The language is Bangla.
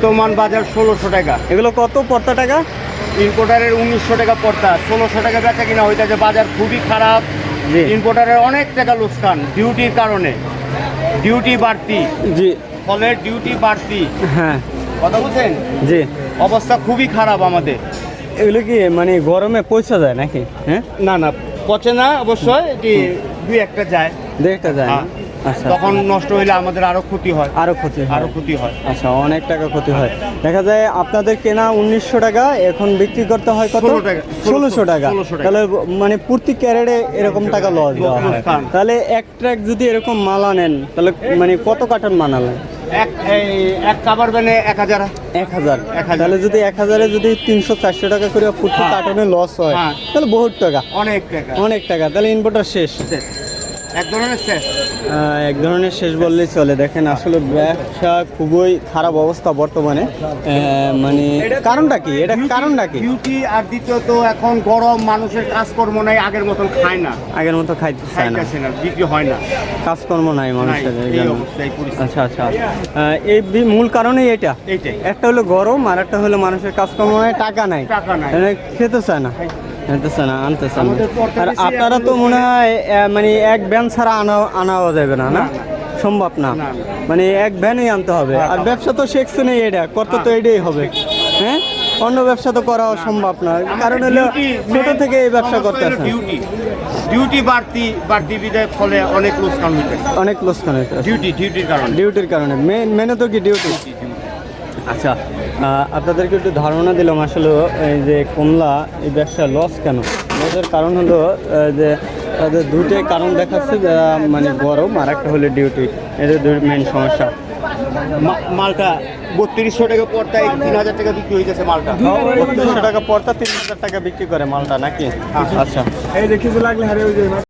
বর্তমান বাজার ষোলোশো টাকা। এগুলো কত পর্তা টাকা? ইম্পোর্টারের উনিশশো টাকা পড়তা। ষোলোশো টাকা বেচা কিনা হইতেছে বাজার খুবই খারাপ। ইম্পোর্টারের অনেক টাকা লোকসান ডিউটির কারণে। ডিউটি বাড়তি। জি। ফলের ডিউটি বাড়তি। হ্যাঁ। কথা বলছেন? জি। অবস্থা খুবই খারাপ আমাদের। এগুলো কি মানে গরমে পয়সা যায় নাকি? হ্যাঁ? না না পচে না অবশ্যই এটি দুই একটা যায়। দুই একটা যায়। হ্যাঁ। তখন নষ্ট হইলে আমাদের আরও ক্ষতি হয়। আরও ক্ষতি আরও ক্ষতি হয়। আচ্ছা অনেক টাকা ক্ষতি হয়। দেখা যায় আপনাদের কেনা উনিশশো টাকা এখন বিক্রি করতে হয় কত? ষোলোশো টাকা। তাহলে মানে প্রতি ক্যারেটে এরকম টাকা লস দেওয়া হয়। তাহলে এক ট্রাক যদি এরকম মাল আনেন তাহলে মানে কত কার্টন মাল আনেন? এক কাবার বেনে এক হাজার। এক হাজার। তাহলে যদি এক হাজারে যদি তিনশো চারশো টাকা করে প্রতি হ্যাঁ। কার্টনে লস হয় হ্যাঁ। তাহলে বহুত টাকা। অনেক টাকা। অনেক টাকা। তাহলে ইনভার্টার শেষ। এক ধরনের শেষ? এক ধরনের শেষ বললেই চলে। দেখেন আসলে ব্যবসা খুবই খারাপ অবস্থা বর্তমানে। মানে কারণটা কি? এটা কারণটা কি? ডিউটি আর দ্বিতীয়ত এখন গরম মানুষের কাজকর্ম নাই আগের মতন খায় না। আগের মতো খাইতে চায় না বিক্রি হয় না। কাজকর্ম নাই মানুষের। আচ্ছা আচ্ছা। এই মূল কারণেই এটা। একটা হলো গরম আর একটা হলো মানুষের কাজকর্ম নাই টাকা নাই। টাকা নাই। মানে খেতে চায় না। না না আর আপনারা তো মনে হয় মানে এক ভ্যান ছাড়া আনা আনাও যাবে না না? সম্ভব না। মানে এক ভ্যানই আনতে হবে। হ্যাঁ, আর হ্যাঁ। ব্যবসা তো শেখছে নেই এটা করতে তো এটাই হবে। হ্যাঁ? অন্য ব্যবসা তো করা সম্ভব না। কারণ হলো ছোট থেকে এই ব্যবসা করতে আসেন। ডিউটি ডিউটি বাড়তি বাড়তি বিদায় ফলে অনেক লোকসান হইতে অনেক লোকসান হইতে ডিউটি ডিউটির কারণে। ডিউটির কারণে। মেন মেনে তো কি ডিউটি আচ্ছা আপনাদেরকে একটু ধারণা দিলাম আসলে এই যে কমলা এই ব্যবসা লস কেন? লসের কারণ হলো যে তাদের দুটোই কারণ দেখাচ্ছে যে মানে গরম আর একটা হলো ডিউটি এটা দুই মেন সমস্যা। মা- মালটা বত্রিশশো টাকা পড়তায় তিন হাজার টাকা বিক্রি হয়ে গেছে মালটা। বত্রিশশো টাকা পড়তা তিন হাজার টাকা বিক্রি করে মালটা নাকি? আচ্ছা। এই দেখি লাগলে হারে